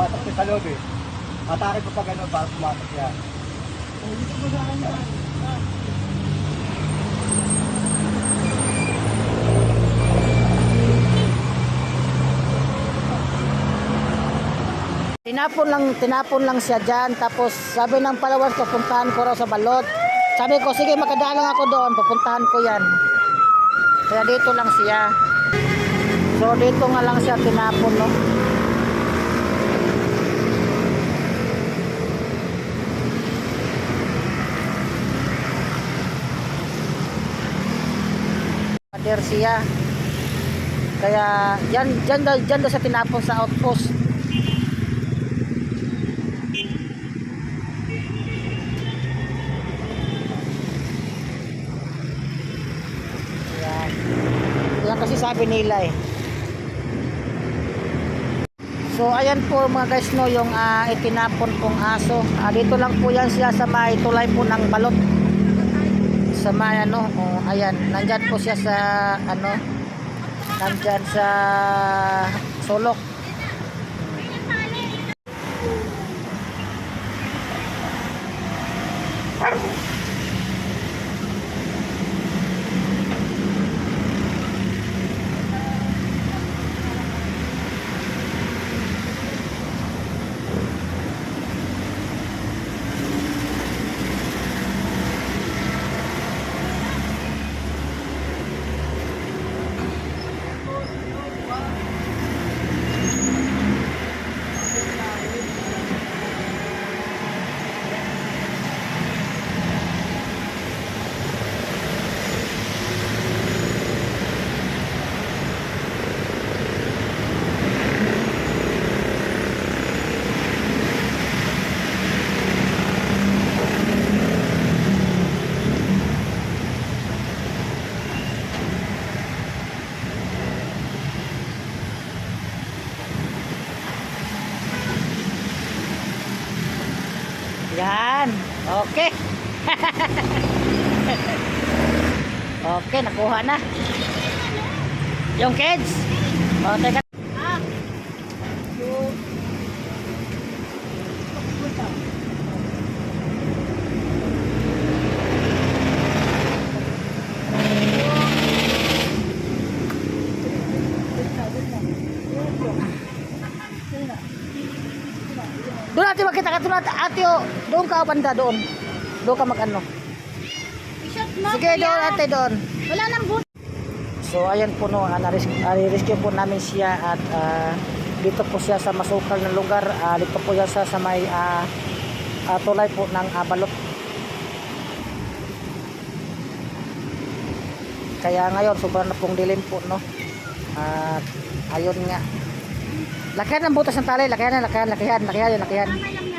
Siya sa loob eh. Atake ko pa ganun para pumasok siya. Tinapon lang, tinapon lang siya dyan. Tapos sabi ng followers ko, ko raw sa balot. Sabi ko, sige makadalang ako doon, pupuntahan ko yan. Kaya dito lang siya. So dito nga lang siya tinapon, no? Pader siya. Kaya dyan, dyan, daw- dyan daw siya tinapon sa outpost. Yan. Yan kasi sabi nila eh. So ayan po mga guys no yung ah, itinapon pong aso. Ah, dito lang po yan siya sa may tulay po ng balot. Sa may ano, oh, ayan, nandyan po siya sa ano, nandyan sa sulok. Yan. Okay. okay, nakuha na. Yung kids. O, teka. Natin makita ka natin. Ate, oh, doon ka banda doon. Doon ka. I-shot mo, Sige, doon ate doon. Wala nang but. So ayan po no, uh, po namin siya at ah, dito po siya sa masukal na lugar. Ah, dito po siya sa, sa may ah, ah, tulay po ng abalot. Kaya ngayon sobrang na pong dilim po no. At ayun nga. Lakihan ang butas ng tali, lakihan na, lakihan, lakihan, lakihan, lakihan.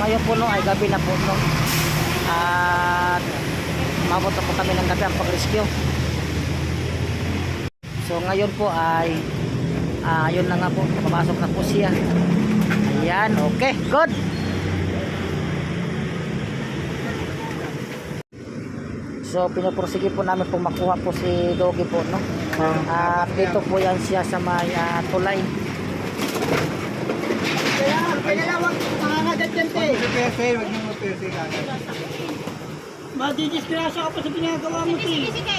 Ngayon po no ay gabi na po no. At mabot po kami ng gabi ang pag-rescue. So ngayon po ay ah, ayun na nga po, papasok na po siya. Ayan, okay, good. So pinupursige po namin po makuha po si Doggy po no. At dito po yan siya sa may ah, tulay. Kaya, kaya wag makakagat yan, te. Huwag pese, huwag niyo magpese kagad. Madidisgrasya ka pa sa ginagawa mo, Sige, sige, sige.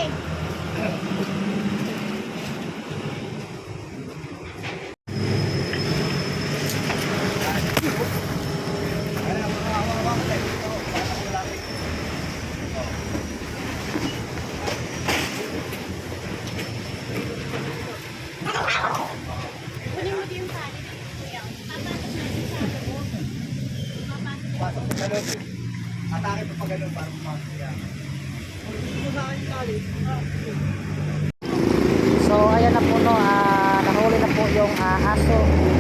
Kunin mo din yung tali. Kuya, papasok na yung sa loob. Papasok. Pasok sa eh. Atake ko pa ganun para pumasok siya. So, ayan na po no, ah, nahuli na po yung ah, aso.